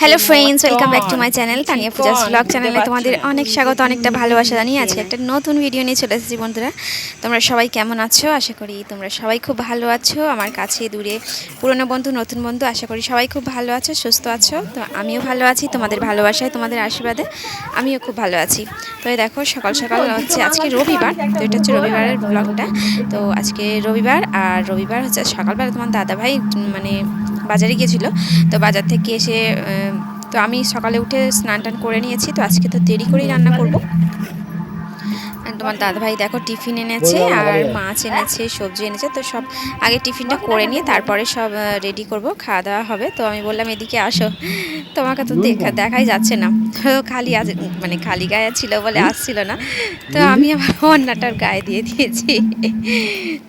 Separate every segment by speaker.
Speaker 1: Hello friends welcome back to my channel Tania Puja's blog চ্যানেলে তোমাদের অনেক স্বাগত অনেকটা ভালোবাসা জানিয়ে আছে একটা নতুন ভিডিও নিয়ে চলে এসেছি বন্ধুরা। তোমরা সবাই কেমন আছো? আশা করি তোমরা সবাই খুব ভালো আছো। আমার কাছে দূরে পুরনো বন্ধু নতুন বন্ধু আশা করি সবাই খুব ভালো আছো সুস্থ আছো। তো আমিও ভালো আছি তোমাদের ভালোবাসায় তোমাদের আশীর্বাদে আমিও খুব ভালো আছি। তো এই দেখো সকাল সকাল হচ্ছে আজকে রবিবার তো এটা হচ্ছে রবিবারের ব্লগটা তো আজকে রবিবার আর রবিবার হচ্ছে সকালবেলা তোমার দাদাভাই মানে বাজারে গিয়েছিল। তো বাজার থেকে এসে তো আমি সকালে উঠে স্নান টান করে নিয়েছি। তো আজকে তো দেরি করেই রান্না করব। তোমার দাদাভাই দেখো টিফিন এনেছে আর মাছ এনেছে সবজি এনেছে তো সব আগে টিফিনটা করে নিয়ে তারপরে সব রেডি করব খাওয়া দাওয়া হবে। তো আমি বললাম এদিকে আসো তোমাকে তো দেখা দেখাই যাচ্ছে না। তো খালি আজ মানে খালি গায়ে ছিল বলে আসছিল না। তো আমি আবার অন্যটার গায়ে দিয়ে দিয়েছি।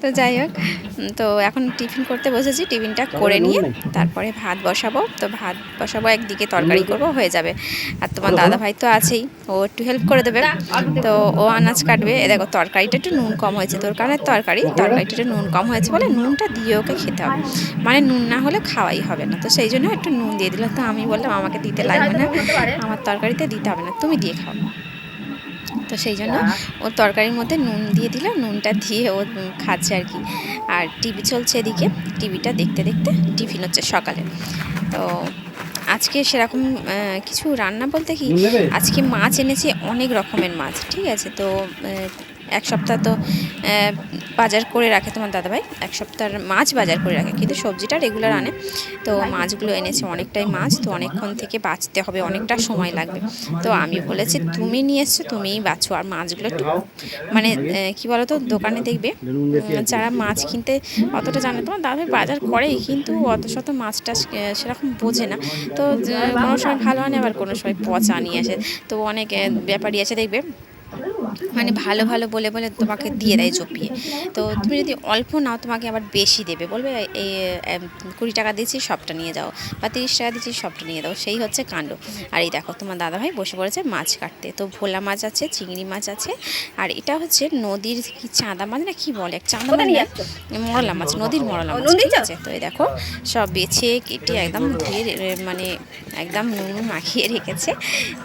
Speaker 1: তো যাই হোক তো এখন টিফিন করতে বসেছি টিফিনটা করে নিয়ে তারপরে ভাত বসাবো। তো ভাত বসাবো একদিকে তরকারি করব হয়ে যাবে। আর তোমার দাদা ভাই তো আছেই ও একটু হেল্প করে দেবে। তো ও আনাজ কাটবে। এ দেখো, তরকারিটা একটু নুন কম হয়েছে তোর কারণে তরকারি, তরকারিটা একটু নুন কম হয়েছে বলে নুনটা দিয়ে ওকে খেতে হবে। মানে নুন না হলে খাওয়াই হবে না। তো সেই জন্য একটু নুন দিয়ে দিল তো আমি বললাম, আমাকে দিতে লাগবে না, আমার তরকারিতে দিতে হবে না, তুমি দিয়ে খাও। তো সেই জন্য ও তরকারির মধ্যে নুন দিয়ে দিল নুনটা দিয়ে ও খাচ্ছে আর কি। আর টিভি চলছে এদিকে। টিভিটা দেখতে দেখতে টিফিন হচ্ছে সকালে। তো আজকে সেরকম কিছু রান্না বলতে কি? আজকে মাছ এনেছি অনেক রকমের মাছ ঠিক আছে? তো এক সপ্তাহ তো বাজার করে রাখে তোমার দাদাভাই। এক সপ্তাহের মাছ বাজার করে রাখে, কিন্তু সবজিটা রেগুলার আনে। তো মাছগুলো এনেছে, অনেকটাই মাছ, তো অনেকক্ষণ থেকে বাঁচতে হবে, অনেকটা সময় লাগবে। তো আমি বলেছি, তুমি নিয়ে এসছো, তুমিই বাছো আর মাছগুলো একটু মানে কি বলো তো দোকানে দেখবে যারা মাছ কিনতে অতটা জানে তোমার দাদাভাই বাজার করেই, কিন্তু অত শত মাছটা সে- সেরকম বোঝে না। তো কোনো সময় ভালো আনে, আবার কোনো সময় পচা নিয়ে আসে। তো অনেক ব্যাপারই ব্যাপারী আছে, দেখবে মানে ভালো ভালো বলে বলে তোমাকে দিয়ে দেয় চপিয়ে তো তুমি যদি অল্প নাও তোমাকে আবার বেশি দেবে। বলবে এই কুড়ি টাকা দিচ্ছি সবটা নিয়ে যাও। বা তিরিশ টাকা দিচ্ছি সবটা নিয়ে দাও সেই হচ্ছে কাণ্ড। আর এই দেখো তোমার দাদাভাই বসে পড়েছে মাছ কাটতে। তো ভোলা মাছ আছে চিংড়ি মাছ আছে আর এটা হচ্ছে নদীর কি চাঁদা মাছ না কি বলে? চাঁদা মাছ মরলা মাছ নদীর মরলা মাছ ঠিক আছে? তো এই দেখো সব বেছে কেটে একদম ধুয়ে মানে একদম নুন মাখিয়ে রেখেছে।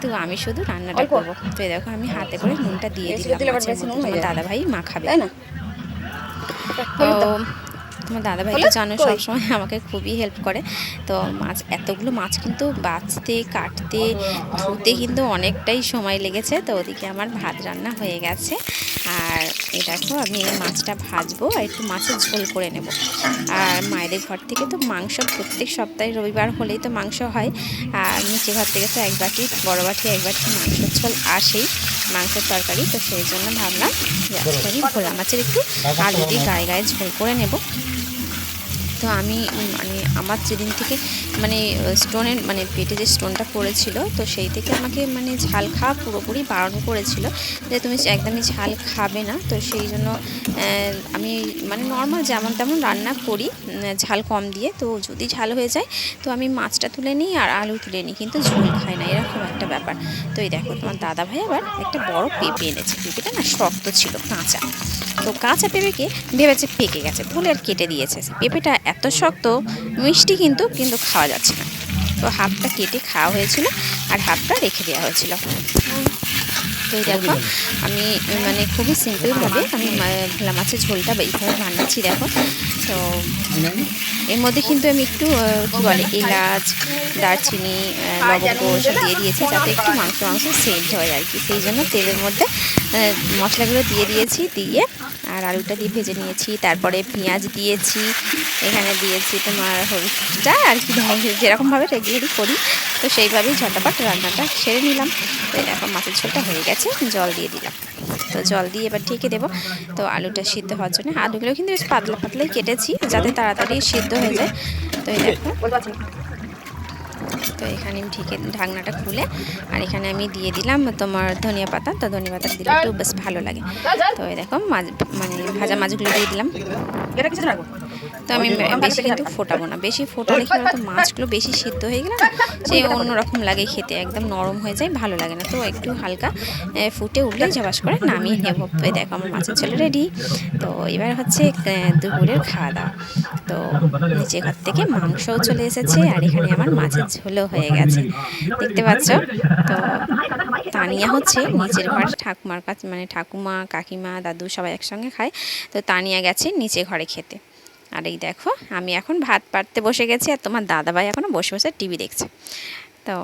Speaker 1: তো আমি শুধু রান্নাটা করব। তো এই দেখো আমি হাতে করে নুনটা দিয়ে তোমার দাদা ভাই মাখাবে
Speaker 2: তাই না?
Speaker 1: তো। তোমার দাদা ভাই তো জানো সবসময় আমাকে খুবই হেল্প করে। তো মাছ এতগুলো মাছ কিন্তু বাছতে কাটতে ধুতে কিন্তু অনেকটাই সময় লেগেছে। তো ওদিকে আমার ভাত রান্না হয়ে গেছে। আর এই দেখো আমি এই মাছটা ভাজবো আর একটু মাছের ঝোল করে নেব। আর মায়েদের ঘর থেকে তো মাংস প্রত্যেক সপ্তাহে রবিবার হলেই তো মাংস হয়। আর নিচে ঘর থেকে তো এক বাটি বড় বাটি এক বাটি মাংসের ঝোল আসেই। মাংসের তরকারি তো সেই জন্য ভাবলাম যে আজকে ভোলা মাছের একটু আলু দিয়ে গায়ে গায়ে ঝোল করে নেব। তো আমি মানে আমার যেদিন থেকে মানে স্টোনের মানে পেটে যে স্টোনটা পড়েছিল, তো সেই থেকে আমাকে মানে ঝাল খাওয়া পুরোপুরি বারণ করেছিল যে তুমি একদমই ঝাল খাবে না। তো সেই জন্য আমি মানে নর্মাল যেমন তেমন রান্না করি ঝাল কম দিয়ে। তো যদি ঝাল হয়ে যায়, তো আমি মাছটা তুলে নিই আর আলু তুলে নিই, কিন্তু ঝোল খাই না, এরকম একটা ব্যাপার। তো এই দেখো, তোমার দাদা ভাই আবার একটা বড় পেঁপে এনেছে, পেঁপেটা না শক্ত ছিল, কাঁচা। তো কাঁচা পেঁপেকে ভেবেছে পেকে গেছে বলে আর কেটে দিয়েছে। পেঁপেটা এত শক্ত, মিষ্টি কিন্তু কিন্তু খাওয়া যাচ্ছে না। তো হাফটা কেটে খাওয়া হয়েছিল আর হাফটা রেখে দেওয়া হয়েছিল। এই দেখো, আমি মানে খুবই সিম্পলভাবে আমি ভোলা মাছের ঝোলটা এইভাবে বানাচ্ছি, দেখো। তো এর মধ্যে কিন্তু আমি একটু কী বলে, এলাচ, দারচিনি লবঙ্গ সব দিয়ে দিয়েছি যাতে একটু মাংস মাংস সেন্ট হয় আর কি। সেই জন্য তেলের মধ্যে মশলাগুলো দিয়ে দিয়েছি, দিয়ে আর আলুটা দিয়ে ভেজে নিয়েছি। তারপরে পেঁয়াজ দিয়েছি, এখানে দিয়েছি তোমার হলুদটা আর কি যেরকমভাবে রেগুলারই করি। তো সেইভাবেই ঝটাপট রান্নাটা সেরে নিলাম। তো দেখো, মাছের ঝোলটা হয়ে গেছে। জল দিয়ে দিলাম। তো জল দিয়ে এবার ঢেকে দেবো। তো আলুটা সিদ্ধ হওয়ার জন্য আলুগুলো কিন্তু বেশ পাতলা পাতলাই কেটেছি, যাতে তাড়াতাড়ি সিদ্ধ হয়ে যায়। তো এই দেখো, তো এখানে আমি ঢেকে, ঢাকনাটা খুলে, আর এখানে আমি দিয়ে দিলাম তোমার ধনিয়া পাতা। তো ধনিয়া পাতা দিলে একটু বেশ ভালো লাগে। তো এই দেখো, মাছ মানে ভাজা মাছগুলো দিয়ে দিলাম।
Speaker 2: এটা কিছু রাখব
Speaker 1: তো আমি বেশি কিন্তু ফোটাবো না। বেশি ফোটালে কি বলতো মাছগুলো বেশি সিদ্ধ হয়ে গেলে না সেই অন্যরকম লাগে খেতে একদম নরম হয়ে যায় ভালো লাগে না। তো একটু হালকা ফুটে উঠলে ঝাবাস করে নামিয়ে নেব। দেখো আমার মাছের ঝোল রেডি তো এবার হচ্ছে দুপুরের খাওয়া দাওয়া। তো নিচে ঘর থেকে মাংসও চলে এসেছে আর এখানে আমার মাছের ঝোলও হয়ে গেছে। দেখতে পাচ্ছ? তো তানিয়া হচ্ছে নিচের ঘরে ঠাকুমার কাছে মানে ঠাকুমা কাকিমা দাদু সবাই একসঙ্গে খায়। তো তানিয়া গেছে নিচে ঘরে খেতে। আর এই দেখো, আমি এখন ভাত পাড়তে বসে গেছি আর তোমার দাদাভাই এখনও বসে বসে টিভি দেখছে। তো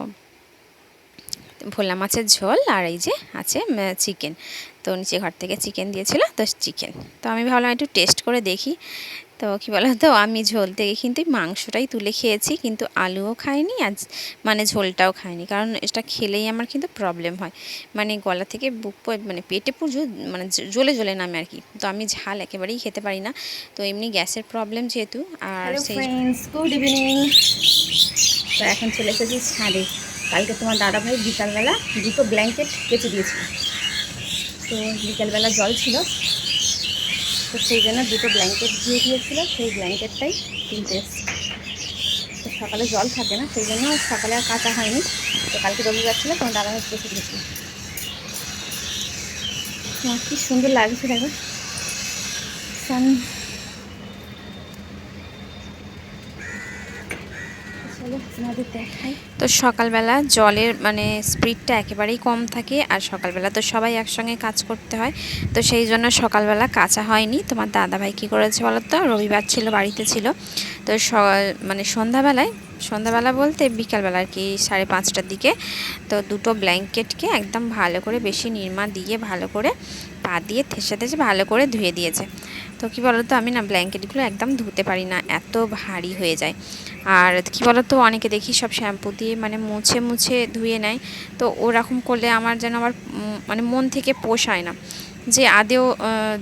Speaker 1: ভোলা মাছের ঝোল আর এই যে আছে চিকেন। তো নিচে ঘর থেকে চিকেন দিয়েছিল, তো চিকেন। তো আমি ভাবলাম একটু টেস্ট করে দেখি। তো কী বলো তো আমি ঝোল থেকে কিন্তু মাংসটাই তুলে খেয়েছি কিন্তু আলুও খাইনি আর মানে ঝোলটাও খাইনি। কারণ এটা খেলেই আমার কিন্তু প্রবলেম হয়। মানে গলা থেকে বুক মানে পেটে পুজো মানে জ্বলে জ্বলে নামে আর কি। তো আমি ঝাল একেবারেই খেতে পারি না। তো এমনি গ্যাসের প্রবলেম যেহেতু আর সেই
Speaker 2: গুড ইভিনিং তো এখন চলে এসেছি ছাদে। কালকে তোমার দাদা ভাই বিকালবেলা দুটো ব্ল্যাঙ্কেট কেচে দিয়েছিল। তো বিকালবেলা জল ছিল। তো সেই জন্য দুটো ব্ল্যাঙ্কেট দিয়ে দিয়েছিল, সেই ব্ল্যাঙ্কেটটাই কিনতে এসছি। তো সকালে জল থাকে না, সেই জন্য সকালে আর কাঁচা হয়নি। তো কালকে রবিবার ছিল তখন দাদা হচ্ছে কেচে গেছি কি সুন্দর লাগছে দেখো। সান
Speaker 1: তো সকালবেলা জলের মানে স্পিডটা একেবারেই কম থাকে আর সকালবেলা তো সবাই একসঙ্গে কাজ করতে হয়। তো সেই জন্য সকালবেলা কাঁচা হয়নি। তোমার দাদাভাই কী করেছে বলো তো রবিবার ছিল, বাড়িতে ছিল। তো মানে সন্ধ্যাবেলায় সন্ধ্যাবেলা বলতে বিকালবেলা আর কি, সাড়ে পাঁচটার দিকে। তো দুটো ব্ল্যাঙ্কেটকে একদম ভালো করে বেশি নির্মা দিয়ে, ভালো করে পা দিয়ে থেসে থেসে ভালো করে ধুয়ে দিয়েছে। তো কী বলো তো আমি না ব্ল্যাঙ্কেটগুলো একদম ধুতে পারি না, এত ভারী হয়ে যায়। আর কী বলো তো অনেকে দেখি সব শ্যাম্পু দিয়ে মানে মুছে মুছে ধুয়ে নেয়। তো ওরকম করলে আমার যেন আমার মানে মন থেকে পোষায় না যে আদেও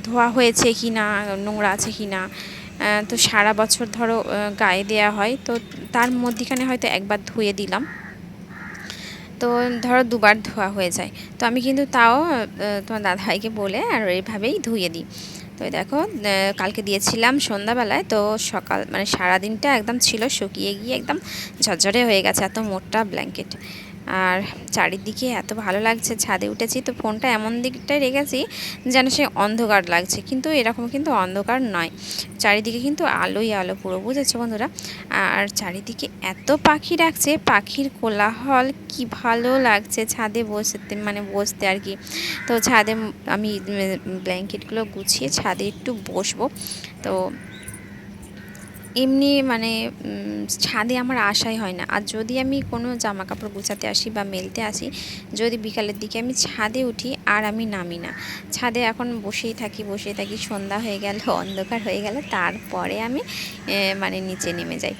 Speaker 1: ধোয়া হয়েছে কি না নোংরা আছে কি না তো সারা বছর ধরো গায়ে দেওয়া হয়। তো তার মধ্যিখানে হয়তো একবার ধুয়ে দিলাম। তো ধরো দুবার ধোয়া হয়ে যায়। তো আমি কিন্তু তাও তোমার দাদাভাইকে বলে আর এইভাবেই ধুয়ে দিই। তো দেখো কালকে দিয়েছিলাম সন্ধ্যাবেলায়। তো সকাল মানে সারা দিনটা একদম ছিল শুকিয়ে গিয়ে একদম ঝরঝরে হয়ে গেছে, এত মোটা ব্ল্যাঙ্কেট আর চারিদিকে এত ভালো লাগছে, ছাদে উঠেছি তো ফোনটা এমন দিকটায় রেখেছি যেন সে অন্ধকার লাগছে, কিন্তু এরকম কিন্তু অন্ধকার নয়। চারিদিকে কিন্তু আলোই আলো পুরো, বুঝেছ বন্ধুরা? আর চারিদিকে এত পাখি ডাকছে, পাখির কোলাহল কি ভালো লাগছে ছাদে বসতে মানে বসতে আর কি। তো ছাদে আমি ব্ল্যাঙ্কেটগুলো গুছিয়ে ছাদে একটু বসবো। তো এমনি মানে ছাদে আমার আশাই হয় না। আর যদি আমি কোনো জামা কাপড় গুছাতে আসি বা মেলতে আসি, যদি বিকালের দিকে আমি ছাদে উঠি আর আমি নামি না। ছাদে এখন বসেই থাকি বসেই থাকি, সন্ধ্যা হয়ে গেল, অন্ধকার হয়ে গেল, তারপরে আমি মানে নিচে নেমে যাই।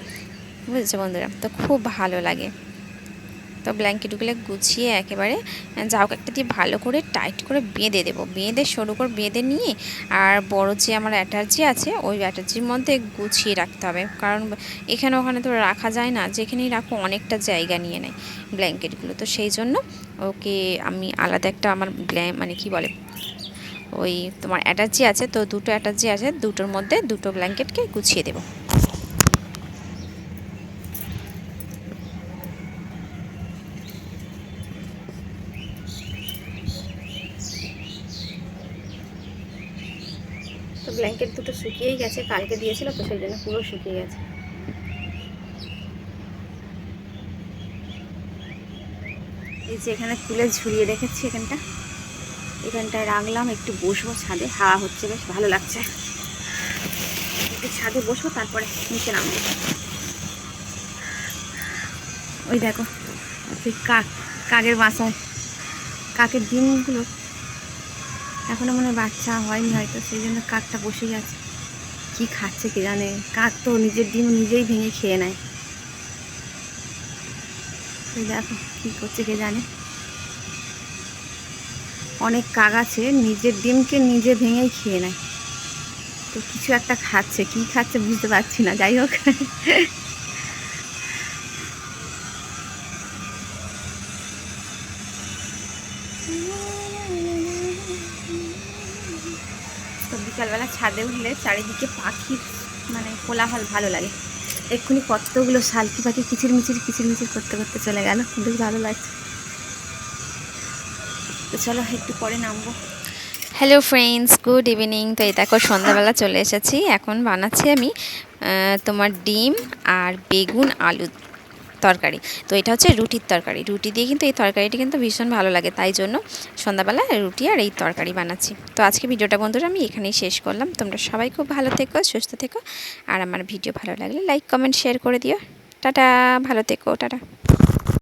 Speaker 1: বুঝেছ বন্ধুরা? তো খুব ভালো লাগে। তো ব্ল্যাঙ্কেটগুলো গুছিয়ে একেবারে যাওক একটা দিয়ে ভালো করে টাইট করে বেঁধে দেবো। বেঁধে সরু করে বেঁধে নিয়ে আর বড় যে আমার অ্যাটার্জি আছে, ওই অ্যাটার্জির মধ্যে গুছিয়ে রাখতে হবে। কারণ এখানে ওখানে তো রাখা যায় না, যেখানেই রাখো অনেকটা জায়গা নিয়ে নেয় ব্ল্যাঙ্কেটগুলো। তো সেই জন্য ওকে আমি আলাদা একটা আমার ব্ল্যাং মানে কি বলে, ওই তোমার অ্যাটার্জি আছে, তো দুটো অ্যাটার্জি আছে, দুটোর মধ্যে দুটো ব্ল্যাঙ্কেটকে গুছিয়ে দেবো।
Speaker 2: ব্ল্যাঙ্কেট দুটো শুকিয়েই গেছে, কালকে দিয়েছিল, তো সেই জন্য পুরো শুকিয়ে গেছে। এই যে এখানে তুলে ঝুলিয়ে রেখেছি এখানটা। এখানটায় রাখলাম, একটু বসবো ছাদে। হাওয়া হচ্ছে, বেশ ভালো লাগছে। একটু ছাদে বসবো, তারপরে নিচে নামবো। ওই দেখো, সেই কাক, কাকের বাসায়। কাকের ডিমগুলো এখনও মনে বাচ্চা হয়নি হয়তো, সেই জন্য কাকটা বসেই আছে। কি খাচ্ছে কে জানে? কাক তো নিজের ডিম নিজেই ভেঙে খেয়ে নেয়। এই দেখো কী করছে কে জানে। অনেক কাক আছে, নিজের ডিমকে নিজে ভেঙেই খেয়ে নেয়। তো কিছু একটা খাচ্ছে, কি খাচ্ছে বুঝতে পারছি না, যাই হোক। তো বিকালবেলা ছাদে উঠলে চারিদিকে পাখির মানে কোলাহল ভালো লাগে। এক্ষুনি কতগুলো শালকি পাখি কিচির মিচির কিচির মিচির করতে করতে চলে গেল। বেশ ভালো লাগছে। তো চলো, একটু পরে নামবো।
Speaker 1: হ্যালো ফ্রেন্ডস গুড ইভিনিং তো এই দেখো, সন্ধ্যাবেলা চলে এসেছি। এখন বানাচ্ছি আমি তোমার ডিম আর বেগুন আলু। তরকারি। তো এটা হচ্ছে রুটির তরকারি। রুটি দিয়ে কিন্তু এই তরকারিটি কিন্তু ভীষণ ভালো লাগে। তাই জন্য সন্ধ্যাবেলা রুটি আর এই তরকারি বানাচ্ছি। তো আজকে ভিডিওটা বন্ধুরা আমি এখানেই শেষ করলাম। তোমরা সবাই খুব ভালো থেকো, সুস্থ থেকো। আর আমার ভিডিও ভালো লাগলে লাইক, কমেন্ট, শেয়ার করে দিও। টাটা, ভালো থেকো, টাটা।